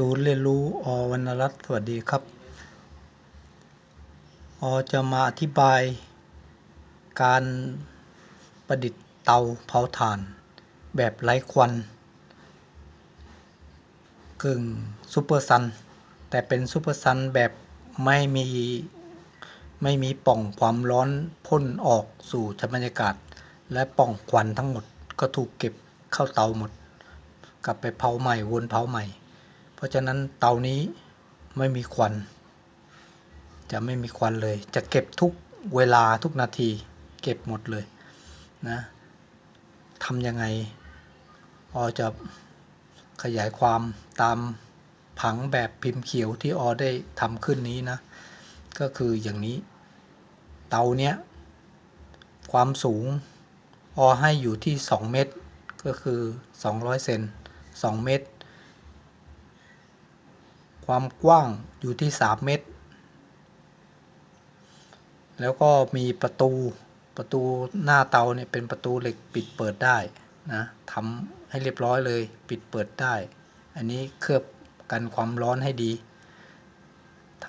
ศูนย์เรียนรู้อวรรณรัตน์สวัสดีครับ อจะมาอธิบาย การประดิษฐ์เตาเผาถ่าน แบบไร้ควัน กึ่งซูเปอร์ซัน แต่เป็นซูเปอร์ซันแบบไม่มี ไม่มีป่องความร้อนพ่นออกสู่ชั้นบรรยากาศ และป่องควันทั้งหมดก็ถูกเก็บเข้าเตาหมด กลับไปเผาใหม่วนเผาใหม่ เพราะฉะนั้นเตานี้ไม่มีควัน จะไม่มีควันเลย จะเก็บทุกเวลาทุกนาที เก็บหมดเลยนะทำยังไงออจะขยายความตามผังแบบพิมพ์เขียวที่ออได้ทำขึ้นนี้นะ ก็คืออย่างนี้ เตาเนี้ยความสูงออให้อยู่ที่ 2 เมตร ก็คือ 200 เซน2 เมตร ความกว้างอยู่ที่ 3 เมตร แล้วก็มีประตูประตูหน้าเตาเนี่ยเป็นประตูเหล็กปิดเปิดได้นะทำให้เรียบร้อยเลยปิดเปิดได้ อันนี้เคลือบกันความร้อนให้ดีท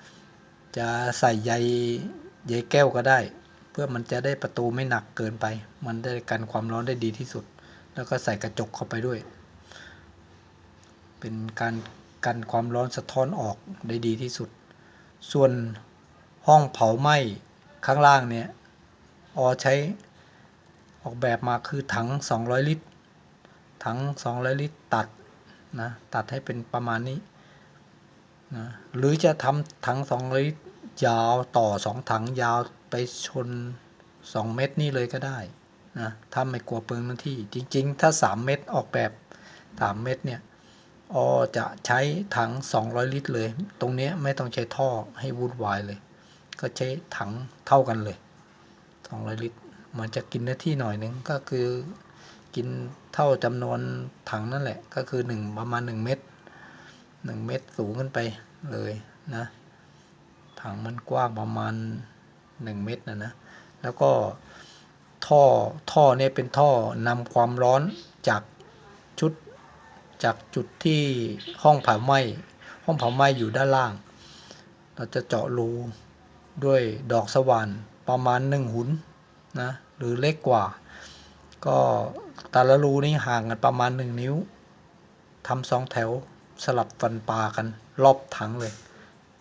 ำจะใส่ใยใยแก้วก็ได้ เพื่อมันจะได้ประตูไม่หนักเกินไป มันได้กันความร้อนได้ดีที่สุด แล้วก็ใส่กระจกเข้าไปด้วย เป็นการ กันความร้อนสะท้อนออกได้ดีที่สุด ส่วนห้องเผาไหม้ข้างล่างเนี่ยออใช้ออกแบบมาคือถัง 200 ลิตร ถัง 200 ลิตรตัดนะตัดให้เป็นประมาณนี้นะหรือจะทำถัง 200 ลิตรยาวต่อ 2 ถังยาวไปชน 2 เมตรนี่เลยก็ได้นะถ้าไม่กลัวเปลืองพื้นที่ จริง ๆ ถ้า 3 เมตรออกแบบ 3 เมตรเนี่ย ออจะใช้ถัง 200 ลิตรเลย ตรงนี้ไม่ต้องใช้ท่อให้วุ่นวายเลย ก็ใช้ถังเท่ากันเลย 200 ลิตร มันจะกินเนื้อที่หน่อยนึงก็คือกินเท่าจำนวนถังนั่นแหละ ก็คือ 1 ประมาณ 1 เมตร1เมตรสูงขึ้นไปเลยนะ ถังมันกว้างประมาณ 1 เมตรนะนะ แล้วก็ท่อท่อเนี่ยเป็นท่อนำความร้อนจาก จากจุดที่ห้องเผาไหม้ห้องเผาไหม้อยู่ด้านล่าง เราจะเจาะรูด้วยดอกสว่านประมาณหนึ่งหุนนะหรือเล็กกว่า ก็แต่ละรูนี้ห่างกันประมาณ1นิ้วทำสองแถวสลับฟันปลากันรอบถังเลย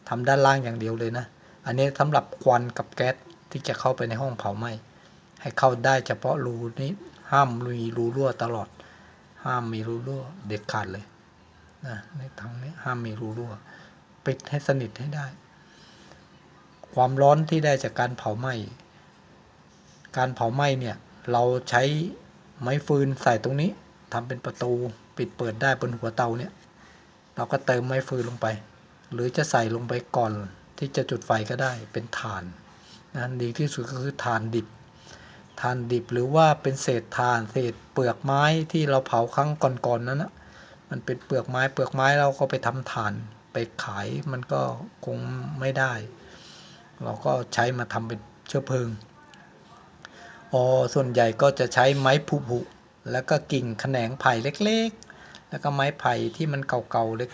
ทำด้านล่างอย่างเดียวเลยนะ อันนี้สำหรับควันกับแก๊สที่จะเข้าไปในห้องเผาไหม้ให้เข้าได้เฉพาะรูนี้ห้ามมีรูรั่วตลอด ห้ามมีรูรั่ว เด็ดขาดเลยนะในถังนี้ห้ามมีรูรั่ว ปิดให้สนิทให้ได้ ความร้อนที่ได้จากการเผาไหม้การเผาไหม้เนี่ยเราใช้ไม้ฟืนใส่ตรงนี้ทำเป็นประตูปิดเปิดได้บนหัวเตาเนี่ย เราก็เติมไม้ฟืนลงไป หรือจะใส่ลงไปก่อนที่จะจุดไฟก็ได้เป็นถ่านนะดีที่สุดก็คือถ่านดิบ ถ่านดิบหรือว่าเป็นเศษถ่านเศษเปลือกไม้ที่เราเผาครั้งก่อนๆนั้นนะมันเป็นเปลือกไม้เปลือกไม้เราก็ไปทำถ่านไปขายมันก็คงไม่ได้ เราก็ใช้มาทำเป็นเชื้อเพลิงอ๋อส่วนใหญ่ก็จะใช้ไม้ผุผุแล้วก็กิ่งแขนงไผ่เล็กๆ แล้วก็ไม้ไผ่ที่มันเก่าๆเล็ก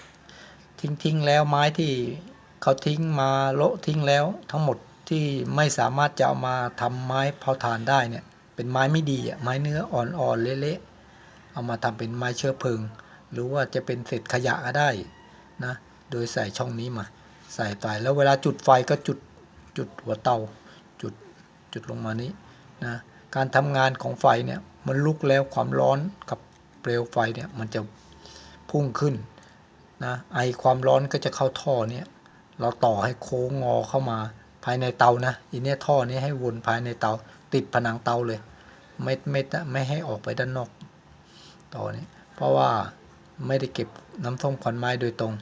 ทิ้งๆแล้วไม้ที่เขาทิ้งมาโละทิ้งแล้วทั้งหมด ที่ไม่สามารถจะเอามาทำไม้เผาถ่านได้เนี่ย เป็นไม้ไม่ดีอะไม้เนื้ออ่อนๆเละๆเอามาทำเป็นไม้เชื้อเพลิง หรือว่าจะเป็นเศษขยะก็ได้นะโดยใส่ช่องนี้มา ใส่ไปแล้วเวลาจุดไฟก็จุดจุดหัวเตาจุดจุดลงมานี้นะการทำงานของไฟเนี่ยมันลุกแล้วความร้อนกับเปลวไฟเนี่ยมันจะพุ่งขึ้นนะไอความร้อนก็จะเข้าท่อเนี่ยเราต่อให้โค้งงอเข้ามา ภายในเตานะอีเนี้ยท่อนี้ให้วนภายในเตา ติดผนังเตาเลย ไม่ไม่ไม่ให้ออกไปด้านนอกต่อนี้เพราะว่าไม่ได้เก็บน้ำส้มควันไม้โดยตรง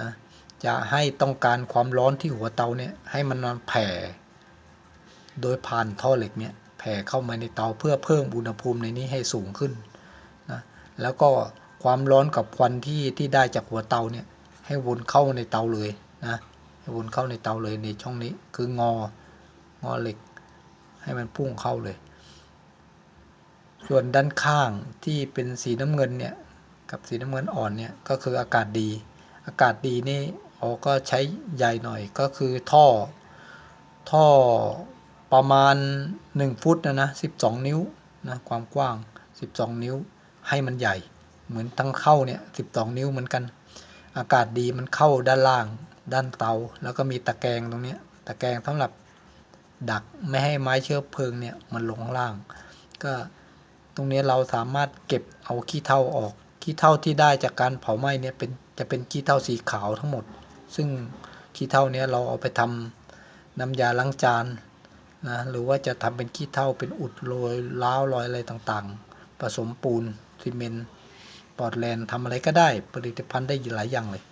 นะจะให้ต้องการความร้อนที่หัวเตาเนี่ยให้มันแผ่ โดยผ่านท่อเหล็กเนี่ยแผ่เข้ามาในเตาเพื่อเพิ่มอุณหภูมิในนี้ให้สูงขึ้นนะแล้วก็ความร้อนกับควันที่ที่ได้จากหัวเตาเนี่ยให้วนเข้าในเตาเลยนะ วนเข้าในเตาเลยในช่องนี้คืองอ งอเหล็ก ให้มันพุ่งเข้าเลย ส่วนด้านข้างที่เป็นสีน้ำเงินเนี่ยกับสีน้ำเงินอ่อนเนี่ยก็คืออากาศดี อากาศดีนี่อ๋อก็ใช้ใหญ่หน่อยก็คือท่อ ท่อประมาณ 1 ฟุตนะนะ12 นิ้วนะความกว้าง 12 นิ้วให้มันใหญ่ เหมือนทั้งเข้าเนี่ย12 นิ้วเหมือนกัน อากาศดีมันเข้าด้านล่าง ด้านเตา แล้วก็มีตะแกรงตรงนี้ตะแกรงสำหรับดักไม่ให้ไม้เชื้อเพลิงเนี่ยมันลงข้างล่าง ก็ตรงนี้เราสามารถเก็บเอาขี้เถ้าออกขี้เถ้าที่ได้จากการเผาไหม้เนี่ยเป็นจะเป็นขี้เถ้าสีขาวทั้งหมด ซึ่งขี้เถ้าเนี้ยเราเอาไปทำน้ำยาล้างจานนะหรือว่าจะทำเป็นขี้เถ้าเป็นอุดโรยล้าวรอยอะไรต่างๆ ผสมปูนซีเมนต์ปอร์ตแลนด์ทำอะไรก็ได้ผลิตภัณฑ์ได้หลายอย่างเลย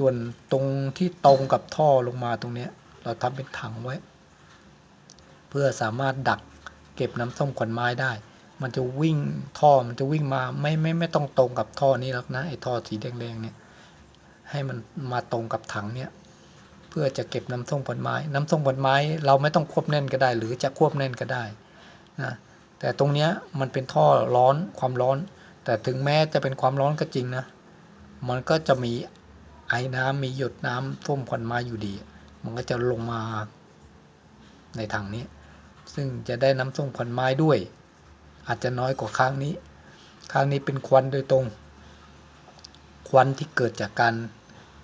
ส่วนตรงที่ตรงกับท่อลงมาตรงนี้ เราทำเป็นถังไว้ เพื่อสามารถดักเก็บน้ำส้มขวัญไม้ได้ มันจะวิ่งท่อมันจะวิ่งมาไม่ไม่ไม่ต้องตรงกับท่อนี้หรอกนะไอ้ท่อสีแดงๆเนี่ยให้มันมาตรงกับถังเนี่ยเพื่อจะเก็บน้ำส้มผลไม้ น้ำส้มผลไม้เราไม่ต้องควบแน่นก็ได้ หรือจะควบแน่นก็ได้นะแต่ตรงเนี้ยมันเป็นท่อร้อนความร้อน แต่ถึงแม้จะเป็นความร้อนก็จริงนะ มันก็จะมี ไอ้น้ำมีหยดน้ำส้มขวัญไม้อยู่ดี มันก็จะลงมาในถังนี้ ซึ่งจะได้น้ำส้มขวัญไม้ด้วย อาจจะน้อยกว่าครั้งนี้ครั้งนี้เป็นควันโดยตรง ควันที่เกิดจากการ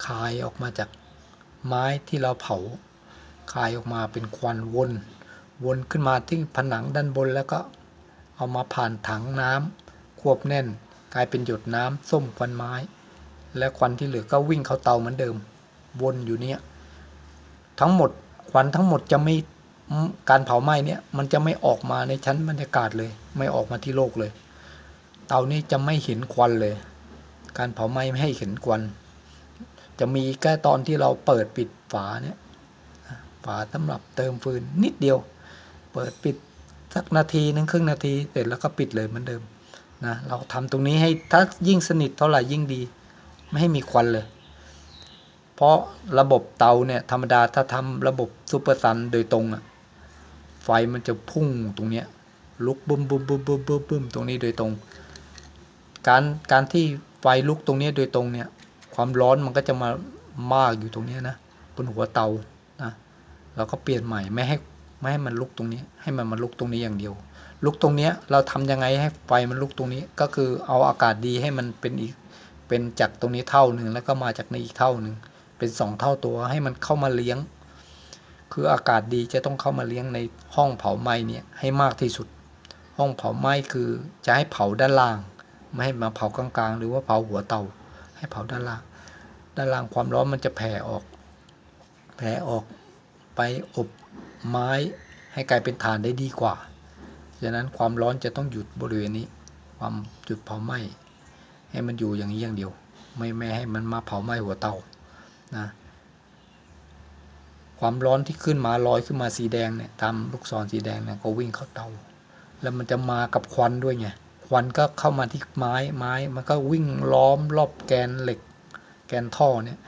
คายออกมาจากไม้ที่เราเผา คายออกมาเป็นควันวน วนขึ้นมาที่ผนังด้านบนแล้วก็เอามาผ่านถังน้ำควบแน่น กลายเป็นหยดน้ำส้มควันไม้ และควันที่เหลือก็วิ่งเข้าเตาเหมือนเดิม วนอยู่เนี้ยทั้งหมดควันทั้งหมดจะไม่การเผาไหม้เนี่ยมันจะไม่ออกมาในชั้นบรรยากาศเลย ไม่ออกมาที่โลกเลย เตานี้จะไม่เห็นควันเลย การเผาไหม้ไม่ให้เห็นควัน จะมีแค่ตอนที่เราเปิดปิดฝาเนี่ยฝาสำหรับเติมฟืนนิดเดียว เปิดปิดสักนาทีนึงครึ่งนาทีเสร็จแล้วก็ปิดเลยเหมือนเดิมนะเราทำตรงนี้ให้ถ้ายิ่งสนิทเท่าไหร่ยิ่งดี ไม่ให้มีควันเลย เพราะระบบเตาเนี่ย ธรรมดาถ้าทำระบบซูเปอร์ซันโดยตรงอะไฟมันจะพุ่งตรงเนี้ย ลุกบึ้มบึ้มบึ้มบึ้มบึ้มบึ้มตรงนี้โดยตรง การการที่ไฟลุกตรงนี้โดยตรงเนี่ย ความร้อนมันก็จะมามากอยู่ตรงนี้นะบนหัวเตานะเราก็เปลี่ยนใหม่ไม่ให้ไม่ให้มันลุกตรงนี้ ให้มันมาลุกตรงนี้อย่างเดียว ลุกตรงเนี้ยเราทำยังไงให้ไฟมันลุกตรงนี้ ก็คือเอาอากาศดีให้มันเป็นอีก เป็นจากตรงนี้เท่าหนึ่งแล้วก็มาจากนี้อีกเท่าหนึ่งเป็นสองเท่าตัวให้มันเข้ามาเลี้ยง คืออากาศดีจะต้องเข้ามาเลี้ยงในห้องเผาไหม้เนี่ยให้มากที่สุด ห้องเผาไหม้คือจะให้เผาด้านล่าง ไม่ให้มาเผากลางๆ หรือว่าเผาหัวเตา ให้เผาด้านล่าง ด้านล่างความร้อนมันจะแผ่ออก แผ่ออกไปอบไม้ให้กลายเป็นถ่านได้ดีกว่า ฉะนั้นความร้อนจะต้องหยุดบริเวณนี้ ความจุดเผาไหม้ ให้มันอยู่อย่างนี้อย่างเดียว ไม่ไม่ให้มันมาเผาไหม้หัวเตานะความร้อนที่ขึ้นมาลอยขึ้นมาสีแดงเนี่ยตามลูกศรสีแดงเนี่ยก็วิ่งเข้าเตา แล้วมันจะมากับควันด้วยไงควันก็เข้ามาที่ไม้ไม้ มันก็วิ่งล้อมรอบแกนเหล็ก แกนท่อเนี่ย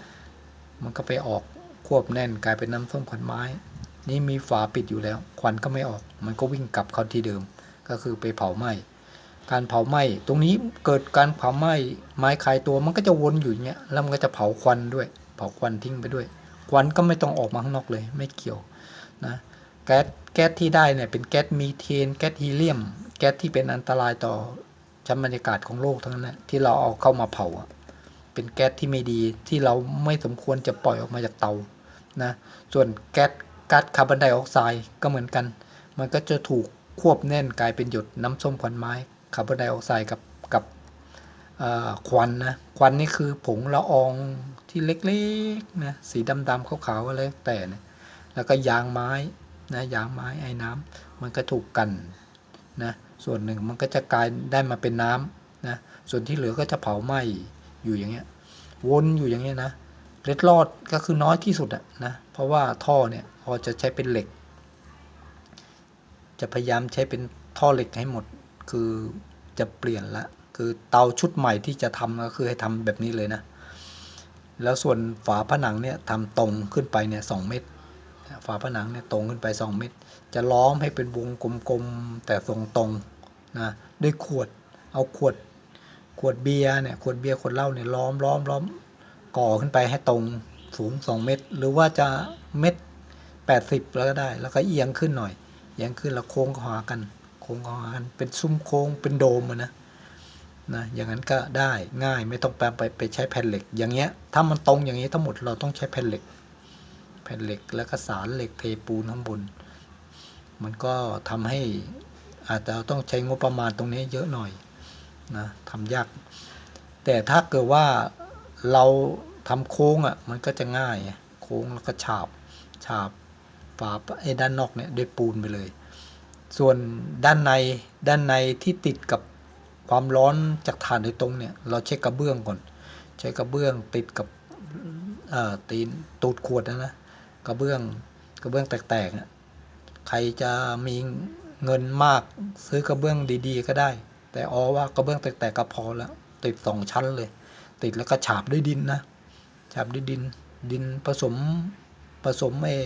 มันก็ไปออกควบแน่นกลายเป็นน้ำส้มขวัญไม้ นี่มีฝาปิดอยู่แล้ว ควันก็ไม่ออก มันก็วิ่งกลับเข้าที่เดิม ก็คือไปเผาไหม้ การเผาไหม้ตรงนี้เกิดการเผาไหม้ไม้คลายตัวมันก็จะวนอยู่เงี้ยแล้วมันก็จะเผาควันด้วย เผาควันทิ้งไปด้วย ควันก็ไม่ต้องออกมาข้างนอกเลยไม่เกี่ยวนะแก๊สแก๊สที่ได้เนี่ยเป็นแก๊สมีเทน แก๊สฮีเลียม แก๊สที่เป็นอันตรายต่อชั้นบรรยากาศของโลกทั้งนั้นนะที่เราเอาเข้ามาเผาเป็นแก๊สที่ไม่ดีที่เราไม่สมควรจะปล่อยออกมาจากเตานะส่วนแก๊สก๊าซคาร์บอนไดออกไซด์ก็เหมือนกัน มันก็จะถูกควบแน่นกลายเป็นหยดน้ำส้มควันไม้ คาร์บอนไดออกไซด์กับกับควันนะ ควันนี่คือผงละอองที่เล็กๆนะสีดำๆขาวๆอะไรแต่เนี่ยแล้วก็ยางไม้นะยางไม้ไอ้น้ำมันก็ถูกกันนะส่วนหนึ่งมันก็จะกลายได้มาเป็นน้ำนะส่วนที่เหลือก็จะเผาไหม้อยู่อย่างเงี้ยวนอยู่อย่างเงี้ยนะเล็ดรอดก็คือน้อยที่สุดอะนะเพราะว่าท่อเนี่ยพอจะใช้เป็นเหล็ก จะพยายามใช้เป็นท่อเหล็กให้หมด คือจะเปลี่ยนละคือเตาชุดใหม่ที่จะทำก็คือให้ทำแบบนี้เลยนะ แล้วส่วนฝาผนังเนี่ยทำตรงขึ้นไปเนี่ยสเมตร ฝาผนังเนี่ยตรงขึ้นไป 2 เมตร จะล้อมให้เป็นวงกลมๆแต่ทรงตรงนะด้วยขวดเอาขวดขวดเบียร์เนี่ยขวดเบียร์ขวดเหล้าเนี่ยล้อมล้อมล้อมก่อขึ้นไปให้ตรงสูงสองเมตร หรือว่าจะเม็ดแปดสิบแล้วก็ได้ แล้วก็เอียงขึ้นหน่อย เอียงขึ้นแล้วโค้งข้าหากัน ค้งเข้าหันเป็นซุ้มโค้งเป็นโดมอะนะนะอย่างนั้นก็ได้ง่ายไม่ต้องไปลไปไปใช้แผ่นเหล็ก อย่างเงี้ยถ้ามันตรงอย่างนี้ทั้งหมดเราต้องใช้แผ่นเหล็ก แผ่นเหล็กแล้วก็สารเหล็กเทปูนข้างบน มันก็ทำให้อาจจะต้องใช้งบประมาณตรงนี้เยอะหน่อยนะทำยาก แต่ถ้าเกิดว่าเราทำโค้งอะมันก็จะง่าย โค้งแล้วก็ฉาบฉาบฝาไอ้ด้านนอกเนี่ยด้วยปูนไปเลย ส่วนด้านในด้านในที่ติดกับความร้อนจากถ่านโดยตรงเนี่ย เราเช็คกระเบื้องก่อน ใช้กระเบื้องติดกับตีนตูดขวดนะนะกระเบื้องกระเบื้องแตกๆน่ะใครจะมีเงินมากซื้อกระเบื้องดีๆ ก็ได้ แต่อ๋อว่ากระเบื้องแตกๆก็พอแล้วติดสองชั้นเลย ติดแล้วก็ฉาบด้วยดินนะฉาบด้วยดิน ดินผสมผสมไอ้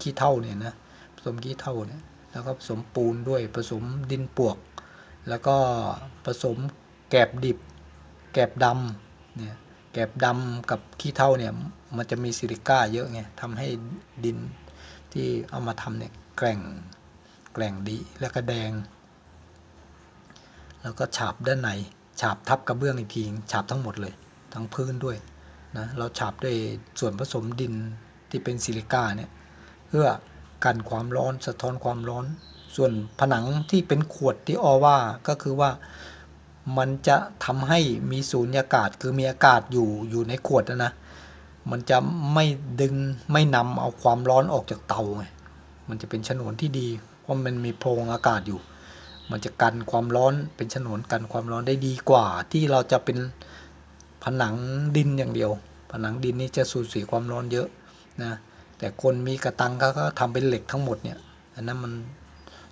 ขี้เถ้าเนี่ยนะผสมขี้เถ้าเนี่ย แล้วก็ผสมปูนด้วยผสมดินปวก แล้วก็ผสมแกบดิบ แกบดำเนี่ยแกบดำกับขี้เถ้าเนี่ยมันจะมีซิลิก้าเยอะไงทำให้ดินที่เอามาทำเนี่ยแกร่งแกร่งดีแล้วก็แดง แล้วก็ฉาบด้านในฉาบทับกระเบื้องอีกทีฉาบทั้งหมดเลยทั้งพื้นด้วยนะเราฉาบด้วยส่วนผสมดินที่เป็นซิลิก้าเนี่ยเพื่อ กันความร้อน สะท้อนความร้อน ส่วนผนังที่เป็นขวดที่ออว่าก็คือว่ามันจะทำให้มีสูญญากาศคือมีอากาศอยู่อยู่ในขวดนะนะ มันจะไม่ดึงไม่นำเอาความร้อนออกจากเตาไง มันจะเป็นฉนวนที่ดี เพราะมันมีโพรงอากาศอยู่ มันจะกันความร้อนเป็นฉนวนกันความร้อนได้ดีกว่า ที่เราจะเป็นผนังดินอย่างเดียว ผนังดินนี่จะสูญเสียความร้อนเยอะนะ แต่คนมีกระตังก็ก็ทำเป็นเหล็กทั้งหมดเนี่ยอันนั้นมัน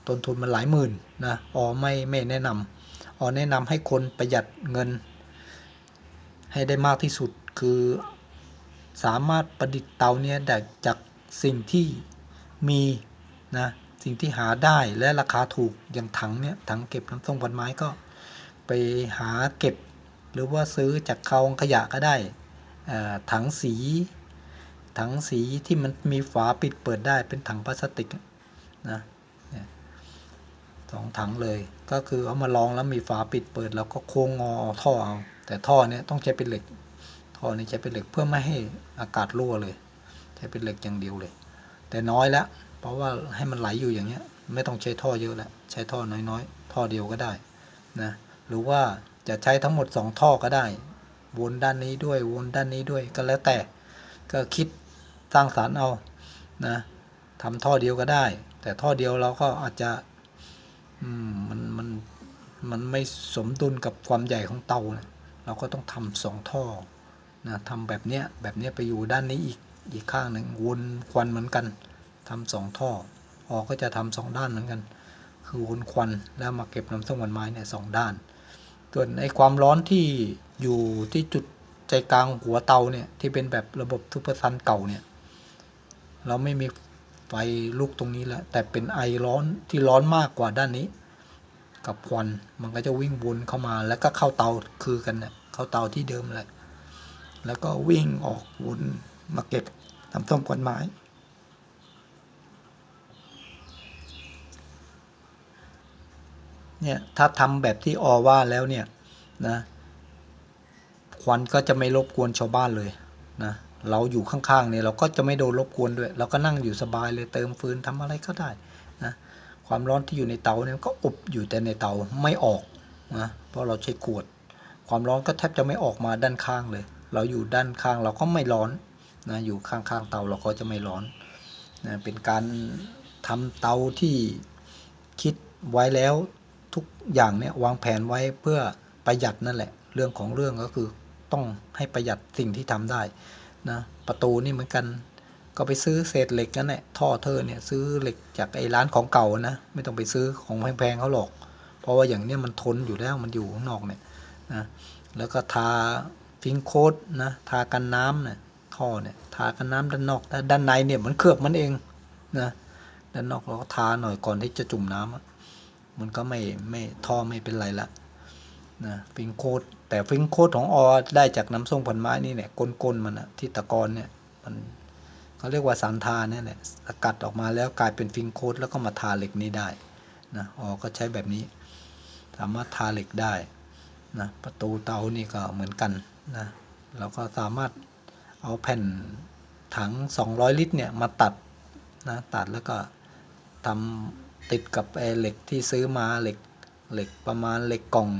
ต้นทุนมันหลายหมื่นนะอ๋อไม่ไม่แนะนำอ๋อแนะนำให้คนประหยัดเงิน ให้ได้มากที่สุดคือสามารถประดิษฐ์เตาเนี้ยจากสิ่งที่มีนะสิ่งที่หาได้และราคาถูกอย่างถังเนี้ยถังเก็บน้ำส้มวันไม้ก็ไปหาเก็บ หรือว่าซื้อจากคลองขยะก็ได้ถังสี ถังสีที่มันมีฝาปิดเปิดได้เป็นถังพลาสติกนะสองถังเลย ก็คือเอามาลองแล้วมีฝาปิดเปิด แล้วก็โค้งงอเอาท่อเอาแต่ท่อเนี้ยต้องใช้เป็นเหล็ก ท่อนี้ใช้เป็นเหล็กเพื่อไม่ให้อากาศรั่วเลย ใช้เป็นเหล็กอย่างเดียวเลย แต่น้อยแล้วเพราะว่าให้มันไหลอยู่อย่างเงี้ย ไม่ต้องใช้ท่อเยอะแล้วใช้ท่อน้อยๆ ท่อเดียวก็ได้นะหรือว่าจะใช้ทั้งหมด 2 ท่อก็ได้ วนด้านนี้ด้วยวนด้านนี้ด้วยก็แล้วแต่ก็คิด สร้างสารรค์เอานะทำท่อเดียวก็ได้ แต่ท่อเดียวเราก็อาจจะมันมันมันไม่สมดุลกับความใหญ่ของเตานะเราก็ต้องทำสองท่อนะทำแบบเนี้ยแบบเนี้ยไปอยู่ด้านนี้อีกอีกข้างหนึ่งวนควันเหมือนกันทำสองท่อออกก็จะทำสองด้านเหมือนกัน คือวนควันแล้วมาเก็บน้ำส้มวันไม้เนี่ยสองด้าน ส่วนไอ้ความร้อนที่อยู่ที่จุดใจกลางหัวเตาเนี่ยที่เป็นแบบระบบทูเปอร์ซันเก่าเนี่ย เราไม่มีไฟลุกตรงนี้แล้วแต่เป็นไอร้อนที่ร้อนมากกว่าด้านนี้ กับควันมันก็จะวิ่งวนเข้ามาแล้วก็เข้าเตาคือกันเนี่ยเข้าเตาที่เดิมแหละแล้วก็วิ่งออกวนมาเก็บน้ำส้มควันไม้เนี่ยถ้าทำแบบที่ออว่าแล้วเนี่ยนะควันก็จะไม่รบกวนชาวบ้านเลยนะ เราอยู่ข้างๆเนี่ยเราก็จะไม่โดนรบกวนด้วย เราก็นั่งอยู่สบายเลยเติมฟืนทำอะไรก็ได้นะความร้อนที่อยู่ในเตาเนี่ยก็อบอยู่แต่ในเตาไม่ออกนะเพราะเราใช้ขวด ความร้อนก็แทบจะไม่ออกมาด้านข้างเลย เราอยู่ด้านข้างเราก็ไม่ร้อนนะอยู่ข้างๆเตาเราก็จะไม่ร้อนนะเป็นการทำเตาที่คิดไว้แล้วทุกอย่างเนี่ยวางแผนไว้เพื่อประหยัดนั่นแหละ เรื่องของเรื่องก็คือต้องให้ประหยัดสิ่งที่ทำได้ นะประตูนี่เหมือนกัน ก็ไปซื้อเศษเหล็กนั่นแหละท่อเธอเนี่ยซื้อเหล็กจากไอ้ร้านของเก่านะไม่ต้องไปซื้อของแพงๆเขาหรอก เพราะว่าอย่างเนี้ยมันทนอยู่แล้วมันอยู่ข้างนอกเนี่ยนะแล้วก็ทาฟิงโคดนะทากันน้ำเนี่ยท่อเนี่ยทากันน้ำด้านนอกแต่ด้านในเนี่ยมันเคลือบมันเองนะด้านนอกเราก็ทาหน่อยก่อนที่จะจุ่มน้ำอะมันก็ไม่ไม่ท่อไม่เป็นไรละนะฟิงโคด แต่ฟิงโคดของออได้จากน้ำส้มผลไม้นี่เนี่ยก้นๆมันอะที่ตะกอนเนี่ยมันเขาเรียกว่าสารทาเนี่ยแหละสกัดออกมาแล้วกลายเป็นฟิงโคดแล้วก็มาทาเหล็กนี้ได้นะออก็ใช้แบบนี้ สามารถทาเหล็กได้นะประตูเตานี่ก็เหมือนกันนะเราก็สามารถเอาแผ่นถัง 200 ลิตรเนี่ยมาตัดนะตัดแล้วก็ทำติดกับไอ้เหล็กที่ซื้อมาเหล็กเหล็กประมาณเหล็กกล่อง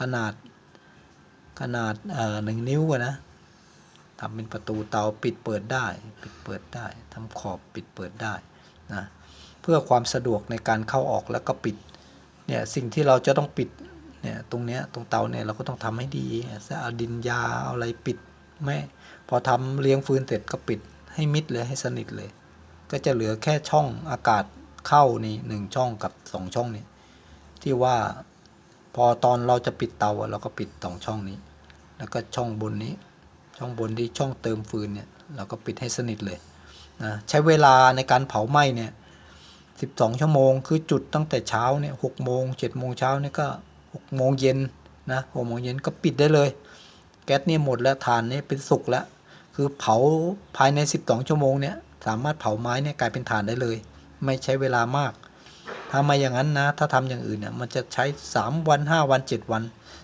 ขนาด ขนาดหนึ่งนิ้วนะทำเป็นประตูเตาปิดเปิดได้ ปิดเปิดได้ทำขอบปิดเปิดได้นะเพื่อความสะดวกในการเข้าออกแล้วก็ปิดเนี่ยสิ่งที่เราจะต้องปิดเนี่ยตรงเนี้ยตรงเตาเนี่ยเราก็ต้องทำให้ดีเอาดินยาเอาอะไรปิดไม่พอทำเลี้ยงฟืนเสร็จก็ปิดให้มิดเลยให้สนิทเลย ก็จะเหลือแค่ช่องอากาศเข้านี่หนึ่งช่องกับสองช่องนี่ที่ว่าพอตอนเราจะปิดเตาเราก็ปิดสองช่องนี้ แล้วก็ช่องบนนี้ ช่องบนที่ช่องเติมฟืนเนี่ยเราก็ปิดให้สนิทเลยนะใช้เวลาในการเผาไหม้เนี่ย12ชั่วโมง คือจุดตั้งแต่เช้าเนี่ยหกโมงเจ็ดโมงเช้าเนี่ยก็หกโมงเย็นนะหกโมงเย็นก็ปิดได้เลย แก๊สเนี่ยหมดแล้วถ่านเนี่ยเป็นสุกแล้ว คือเผาภายใน 12 ชั่วโมงเนี่ยสามารถเผาไม้เนี่ยกลายเป็นถ่านได้เลย ไม่ใช้เวลามาก ถ้าม่อย่างนั้นนะ ถ้าทำอย่างอื่นเนี่ยมันจะใช้ 3 วัน 5 วัน 7 วัน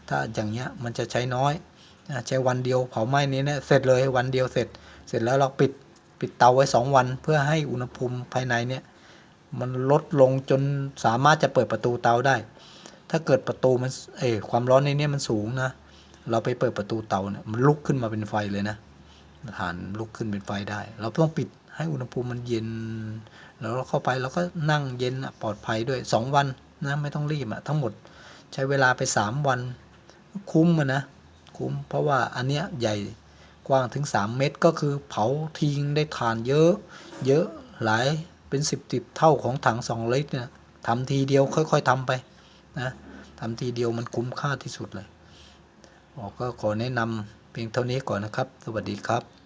ถ้าอย่างเงี้ยมันจะใช้น้อย ใช้วันเดียวเผาไหม้นี้เนี่ยเสร็จเลยวันเดียวเสร็จ เสร็จแล้วเราปิดปิดเตาไว้ 2 วัน เพื่อให้อุณหภูมิภายในเนี่ยมันลดลงจนสามารถจะเปิดประตูเตาได้ ถ้าเกิดประตูมันเอความร้อนในเนี้มันสูงนะ เราไปเปิดประตูเตาเนี่ยมันลุกขึ้นมาเป็นไฟเลยนะฐานลุกขึ้นเป็นไฟได้ เราต้องปิดให้อุณหภูมิมันเย็น แล้วเราเข้าไปเราก็นั่งเย็นปลอดภัยด้วย 2 วันนะไม่ต้องรีบอะทั้งหมดใช้เวลาไป 3 วัน คุ้มอะนะ คุ้ม เพราะว่าอันเนี้ยใหญ่กว้างถึง 3 เมตรก็คือเผาทิ้งได้ทานเยอะ เยอะหลายเป็น 10บสิบเท่าของถัง2ลิตรเนี่ยทำทีเดียวค่อยๆทำไปนะทำทีเดียวมันคุ้มค่าที่สุดเลยออกก็ขอแนะนำเพียงเท่านี้ก่อนนะครับ สวัสดีครับ